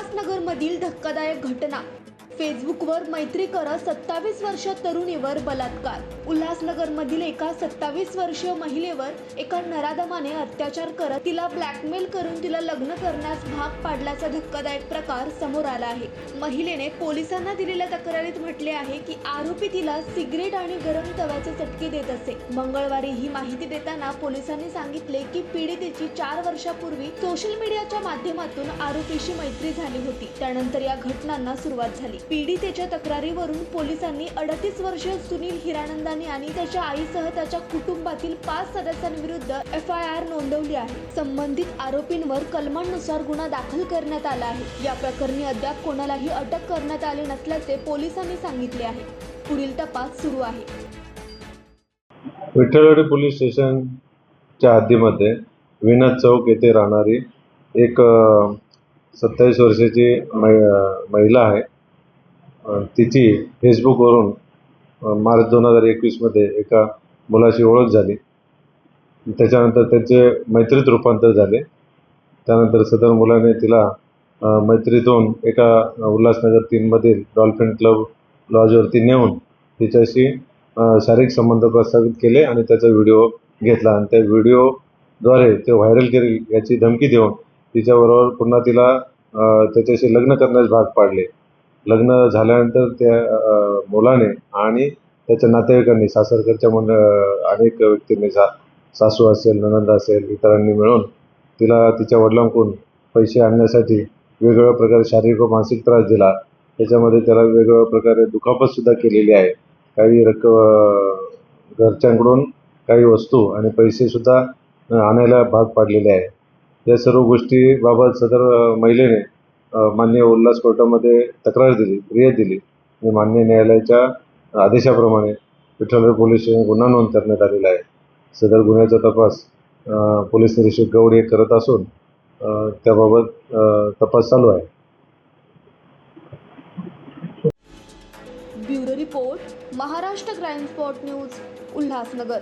उल्हासनगरमधील धक्कादायक घटना. फेसबुकवर मैत्री करत सत्तावीस वर्ष तरुणीवर बलात्कार. उल्हासनगरमधील एका सत्तावीस वर्षीय महिलेवर एका नराधमाने अत्याचार करत तिला ब्लॅकमेल करून तिला लग्न करण्यास भाग पाडल्याचा धक्कादायक प्रकार समोर आला आहे. महिलेने पोलिसांना दिलेल्या तक्रारीत म्हटले आहे की आरोपी तिला सिगरेट आणि गरम तव्याचे चटके देत असे. मंगळवारी ही माहिती देताना पोलिसांनी सांगितले की पीडितेची चार वर्षापूर्वी सोशल मीडियाच्या माध्यमातून आरोपीशी मैत्री झाली होती. त्यानंतर या घटनांना सुरुवात झाली. पीडितेच्या तक्रारीवरून पोलिसांनी अडतीस वर्षीय सुनील हिरानंदानी आणि त्याच्या आईसह त्याच्या कुटुंबातील पाच सदस्यांविरुद्ध एफ आय आर नोंदवली आहे. संबंधित आरोपींवर कलमांनुसार गुन्हा दाखल करण्यात आला आहे. या प्रकरणी अद्याप कोणालाही अटक करण्यात आली नसल्याचे पोलिसांनी सांगितले आहे. पुढील तपास सुरू आहे. विठ्ठलवाडी पोलीस स्टेशनच्या हद्दीमध्ये विनोद चौक येथे राहणारी एक सत्तावीस वर्षाची मै महिला आहे. तिची फेसबुकवरून मार्च दोन हजार एकवीसमध्ये एका मुलाशी ओळख झाली. त्याच्यानंतर त्यांचे मैत्रीत रूपांतर झाले. त्यानंतर सदर मुलाने तिला मैत्रीतून एका उल्हासनगर तीनमधील डॉल्फिन क्लब लॉजवरती नेऊन तिच्याशी शारीरिक संबंध प्रस्थापित केले आणि त्याचा व्हिडिओ घेतला. आणि त्या व्हिडिओद्वारे ते व्हायरल केली याची धमकी देऊन तिच्याबरोबर पुन्हा तिला त्याच्याशी लग्न करण्यास भाग पाडले. लग्न झाल्यानंतर त्या मुलाने आणि त्याच्या नातेवाईकांनी सासरकडच्या मंड अनेक व्यक्तींनी सा सासू असेल ननंद असेल इतरांनी मिळून तिला तिच्या वडिलांकडून पैसे आणण्यासाठी वेगवेगळ्या प्रकारे शारीरिक व मानसिक त्रास दिला. त्याच्यामध्ये त्याला वेगवेगळ्या प्रकारे दुखापतसुद्धा केलेली आहे. काही रक्क घरच्यांकडून काही वस्तू आणि पैसेसुद्धा आणायला भाग पाडलेले आहे. या सर्व गोष्टीबाबत सदर महिलेने मान्य उल्हास कोर्टामध्ये तक्रार दिली फिर्याद दिली. आणि मान्य न्यायालयाच्या आदेशाप्रमाणे विठ्ठलराव पोलीस स्टेशन गुन्हा नोंद करण्यात आलेला आहे. सदर गुन्ह्याचा तपास पोलीस निरीक्षक गौड हे करत असून त्याबाबत तपास चालू आहे. Bureau report Maharashtra Crime Spot News Ulhasnagar.